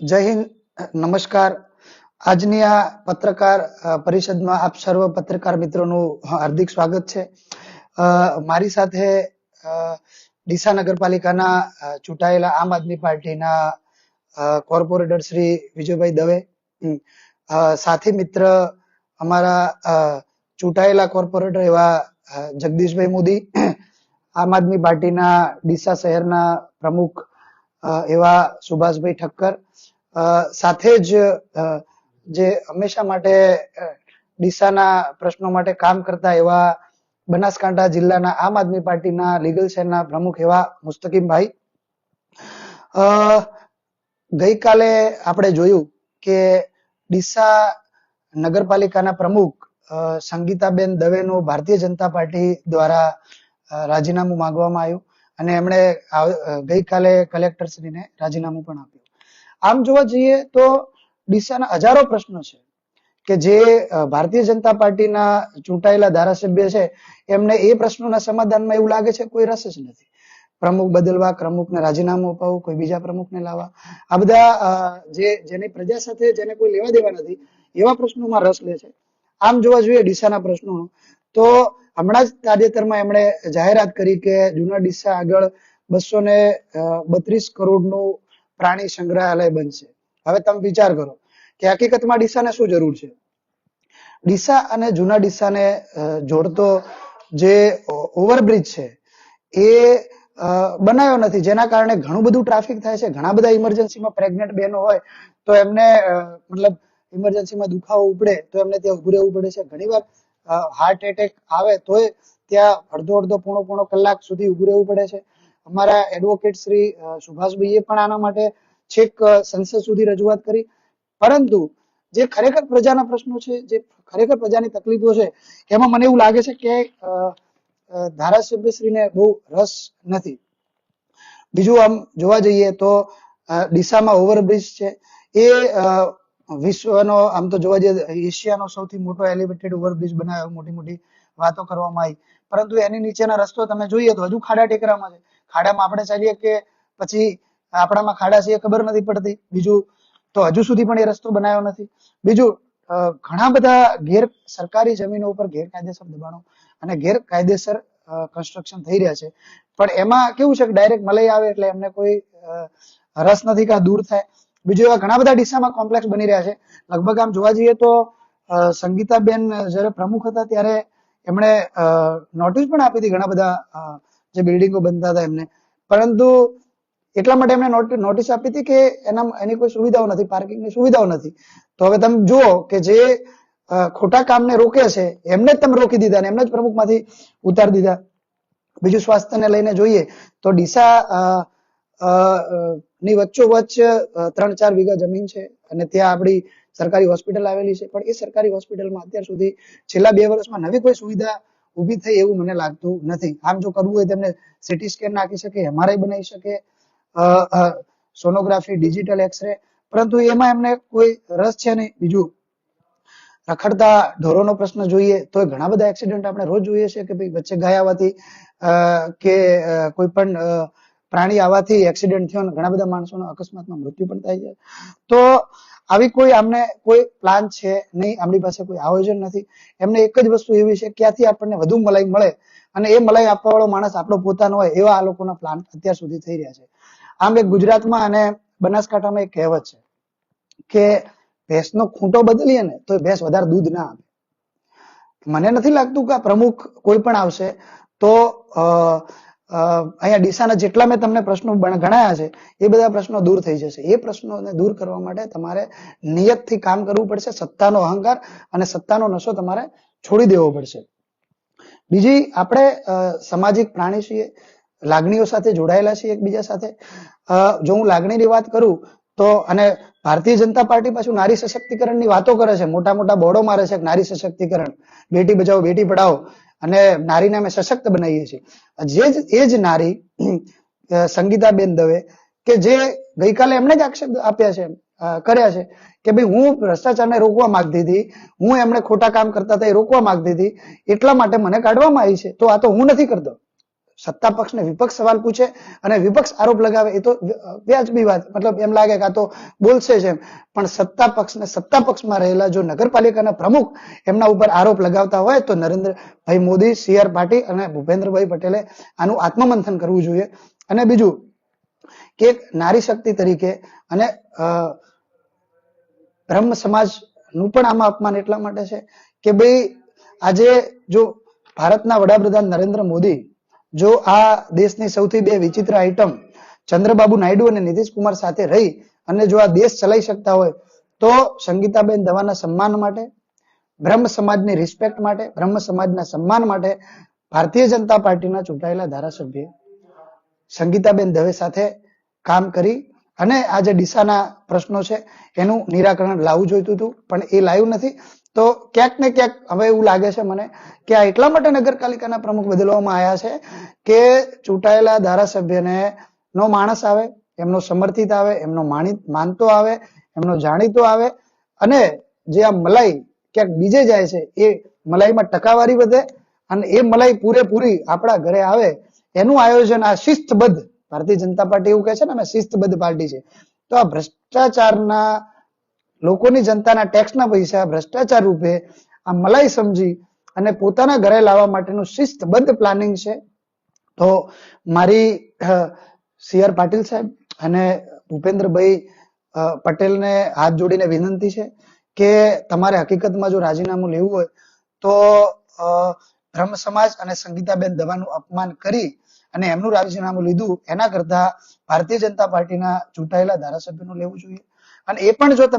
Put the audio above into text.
જય હિન્દ. નમસ્કાર. આજની આ પત્રકાર પરિષદમાં આપ સર્વ પત્રકાર મિત્રોનું હાર્દિક સ્વાગત છે. મારી સાથે ડીસા નગરપાલિકાના ચૂંટાયેલા આમ આદમી પાર્ટીના કોર્પોરેટર શ્રી વિજયભાઈ દવે સાથી મિત્ર અમારા ચૂંટાયેલા કોર્પોરેટર એવા જગદીશભાઈ મોદી, આમ આદમી પાર્ટીના ડીસા શહેરના પ્રમુખ એવા સુભાષભાઈ ઠક્કર સાથે જ જે હંમેશા માટે ડીસાના પ્રશ્નો માટે કામ કરતા એવા બનાસકાંઠા જિલ્લાના આમ આદમી પાર્ટીના લીગલ સેલના પ્રમુખ એવા મુસ્તકીમભાઈ. ગઈકાલે આપણે જોયું કે ડીસા નગરપાલિકાના પ્રમુખ સંગીતાબેન દવેનું ભારતીય જનતા પાર્ટી દ્વારા રાજીનામું માંગવામાં આવ્યું અને એમણે ગઈકાલે કલેક્ટરશ્રીને રાજીનામું પણ આપ્યું. આમ જોવા જઈએ તો ડીસાના હજારો પ્રશ્નો છે કે જે ભારતીય જનતા પાર્ટીના ચૂંટાયેલા ધારાસભ્ય છે, એમને એ પ્રશ્નોના સમાધાનમાં એવું લાગે છે? કોઈ રસ જ નથી. પ્રમુખ બદલવા, પ્રમુખને રાજીનામું અપાવવું, કોઈ બીજા પ્રમુખને લાવવા. આ બધા જે, જેની પ્રજા સાથે જેને કોઈ લેવા દેવા નથી, એવા પ્રશ્નોમાં રસ લે છે. આમ જોવા જોઈએ ડીસાના પ્રશ્નો. તો હમણાં જ તાજેતરમાં એમણે જાહેરાત કરી કે જૂના ડીસા આગળ બસો ને બત્રીસ કરોડનું પ્રાણી સંગ્રહાલય બનશે. હવે તમે વિચાર કરો કે હકીકતમાં ડીસાને શું જરૂર છે? ડીસા અને જૂના ડીસાને જોડતો જે ઓવરબ્રિજ છે, એ બનાવ્યો નથી. જેના કારણે ઘણું બધું ટ્રાફિક થાય છે. ઘણા બધા ઇમરજન્સીમાં પ્રેગ્નેન્ટ બહેનો હોય તો એમને મતલબ ઇમરજન્સીમાં દુખાવો ઉપડે તો એમને ત્યાં ઉભું રહેવું પડે છે. ઘણીવાર હાર્ટ એટેક આવે તોય ત્યાં અડધો અડધો પોણો પોણો કલાક સુધી ઉભું રહેવું પડે છે. અમારા એડવોકેટ શ્રી સુભાષભાઈએ પણ આના માટે છેક સંસદ સુધી રજૂઆત કરી. પરંતુ જે ખરેખર પ્રજાના પ્રશ્નો છે, જે ખરેખર પ્રજાની તકલીફો છે, એમાં મને એવું લાગે છે કે ધારાસભ્યશ્રીને બહુ રસ નથી. બીજું આમ જોવા જઈએ તો ડીસામાં ઓવરબ્રિજ છે. એ વિશ્વનો, આમ તો જોવા જઈએ, એશિયાનો સૌથી મોટો એલિવેટેડ ઓવરબ્રિજ બનાવ્યો મોટી મોટી વાતો કરવામાં આવી. પરંતુ એની નીચેના રસ્તો તમે જોઈએ તો હજુ ખાડા ટેકરામાં છે. ખાડામાં આપણે ચાલીએ કે પછી આપણામાં ખાડા છે એ ખબર નથી પડતી. બીજું તો હજુ સુધી પણ એ રસ્તો બનાવ્યો નથી. બીજું ઘણા બધા ગેર સરકારી જમીનો ઉપર ગેરકાયદેસર દબાણો અને ગેરકાયદેસર કન્સ્ટ્રક્શન થઈ રહ્યા છે. પણ એમાં કેવું છે કે ડાયરેક્ટ મલાઈ આવે એટલે એમને કોઈ રસ નથી કે દૂર થાય. બીજું એવા ઘણા બધા દિશામાં કોમ્પ્લેક્સ બની રહ્યા છે. લગભગ આમ જોવા જઈએ તો સંગીતાબેન જ્યારે પ્રમુખ હતા ત્યારે એમણે નોટિસ પણ આપી હતી ઘણા બધા જે બિલ્ડિંગો બનતા હતા એમને. પરંતુ એટલા માટે એમને નોટિસ આપી હતી કે એના, એની કોઈ સુવિધાઓ નથી પાર્કિંગની સુવિધાઓ નથી. તો હવે તમે જુઓ કે જે ખોટા કામને રોકે છે, એમને જ તમે રોકી દીધા એમને જ પ્રમુખમાંથી ઉતારી દીધા. બીજું સ્વાસ્થ્યને લઈને જોઈએ તો ડીસા ની વચ્ચોવચ્ચ ત્રણ ચાર વીઘા જમીન છે અને ત્યાં આપણી સરકારી હોસ્પિટલ આવેલી છે. પણ એ સરકારી હોસ્પિટલમાં અત્યાર સુધી છેલ્લા બે વર્ષમાં નવી કોઈ સુવિધા ઊભી થઈ એવું મને લાગતું નથી. આમ જો કરવું હોય તેમને સિટી સ્કેન નાખી શકે એમઆરઆઈ બનાવી શકે સોનોગ્રાફી ડિજિટલ એક્સરે પરંતુ એમાં એમને કોઈ રસ છે નહીં. બીજું, રખડતા ઢોરોનો પ્રશ્ન જોઈએ તો ઘણા બધા એક્સિડન્ટ આપણે રોજ જોઈએ છે કે ભાઈ વચ્ચે ગાય આવવાથી કે કોઈ પણ પ્રાણી આવવાથી એક્સિડન્ટ થયો ઘણા બધા માણસોનો અકસ્માતમાં મૃત્યુ પણ થાય છે. તો આવી કોઈ આમને કોઈ પ્લાન છે નહીં, આપણી પાસે કોઈ આયોજન નથી. એમને એક જ વસ્તુ એવી છે, ક્યાંથી આપણને વધુ મલાઈ મળે અને એ મલાઈ આપવા વાળો માણસ આપણો પોતાનો હોય એવા આ લોકોના પ્લાન અત્યાર સુધી થઈ રહ્યા છે. આમ એક ગુજરાતમાં અને બનાસકાંઠામાં એક કહેવત છે કે ભેંસનો ખૂંટો બદલીએ ને તો ભેંસ વધારે દૂધ ના આપે. મને નથી લાગતું કે આ પ્રમુખ કોઈ પણ આવશે તો અહીંયા ડીસાના જેટલા મેં તમને પ્રશ્નો ગણાયા છે, એ બધા પ્રશ્નો દૂર થઈ જશે. એ પ્રશ્નોને દૂર કરવા માટે તમારે નિયતથી કામ કરવું પડશે, સત્તાનો અહંકાર અને સત્તાનો નશો તમારે છોડી દેવો પડશે. બીજી, આપણે સામાજિક પ્રાણી છીએ, લાગણીઓ સાથે જોડાયેલા છીએ એકબીજા સાથે. જો હું લાગણીની વાત કરું, તો અને ભારતીય જનતા પાર્ટી પાછું નારી સશક્તિકરણની વાતો કરે છે મોટા મોટા બોર્ડો મારે છે નારી સશક્તિકરણ. બેટી બચાવો, બેટી પઢાઓ અને નારીને અમે સશક્ત બનાવીએ છીએ. જે એ જ નારી સંગીતા સંગીતાબેન દવે, કે જે ગઈકાલે એમને જ આક્ષેપ આપ્યા છે કર્યા છે, કે ભાઈ હું ભ્રષ્ટાચારને રોકવા માંગતી હતી, હું એમને ખોટા કામ કરતા હતા એ રોકવા માંગતી હતી, એટલા માટે મને કાઢવામાં આવી છે. તો આ તો હું નથી કરતો. સત્તા પક્ષને વિપક્ષ સવાલ પૂછે અને વિપક્ષ આરોપ લગાવે, એ તો વ્યાજબી વાત. મતલબ એમ લાગે કે તો બોલશે જ એમ. પણ સત્તા પક્ષને સત્તા પક્ષમાં રહેલા જો નગરપાલિકાના પ્રમુખ એમના ઉપર આરોપ લગાવતા હોય, તો નરેન્દ્રભાઈ મોદી, સી. આર. પાટીલ અને ભૂપેન્દ્રભાઈ પટેલે આનું આત્મમંથન કરવું જોઈએ. અને બીજું, કે નારી શક્તિ તરીકે અને બ્રહ્મ સમાજનું પણ આમાં અપમાન એટલા માટે છે કે ભાઈ આજે જો ભારતના વડાપ્રધાન નરેન્દ્ર મોદી જો આ દેશની સૌથી બે વિચિત્ર આઈટમ ચંદ્રબાબુ નાયડુ અને નીતિશ કુમાર સાથે રહી અને જો આ દેશ ચલાવી શકતા હોય, તો સંગીતાબેન દવાના સન્માન માટે, બ્રહ્મ સમાજની રિસ્પેક્ટ માટે, બ્રહ્મ સમાજના સન્માન માટે ભારતીય જનતા પાર્ટીના ચૂંટાયેલા ધારાસભ્ય સંગીતાબેન દવે સાથે કામ કરી અને આ જે ડીસાના પ્રશ્નો છે, એનું નિરાકરણ લાવવું જોઈતું હતું, પણ એ લાવ્યું નથી. તો ક્યાંક ને ક્યાંક હવે એવું લાગે છે મને કે આ એટલા માટે નગરપાલિકાના પ્રમુખ બદલવામાં આવ્યા છે કે ચૂંટાયેલા ધારાસભ્યને નો માણસ આવે, એમનો સમર્થિત આવે, એમનો માનતો આવે, એમનો જાણીતો આવે અને જે આ મલાઈ ક્યાંક બીજે જાય છે એ મલાઈમાં ટકાવારી વધે અને એ મલાઈ પૂરેપૂરી આપણા ઘરે આવે એનું આયોજન આ શિસ્તબદ્ધ ભારતીય જનતા પાર્ટી એવું કહે છે ને અમે શિસ્તબદ્ધ પાર્ટી છે. તો આ ભ્રષ્ટાચારના લોકોની જનતાના ટેક્સના પૈસા, ભ્રષ્ટાચાર રૂપે આ મલાઈ સમજી અને પોતાના ઘરે લાવવા માટેનું શિસ્તબદ્ધ પ્લાનિંગ છે. તો મારી સી આર પાટીલ સાહેબ અને ભૂપેન્દ્રભાઈ પટેલને હાથ જોડીને વિનંતી છે કે તમારે હકીકતમાં જો રાજીનામું લેવું હોય તો બ્રહ્મ સમાજ અને સંગીતાબેન દવાનું અપમાન કરી અને એમનું રાજીનામું લીધું. એના કરતા ભારતીય જનતા પાર્ટીના ચૂંટાયેલા ધારાસભ્યનું લેવું જોઈએ. અને એ પણ જો તમે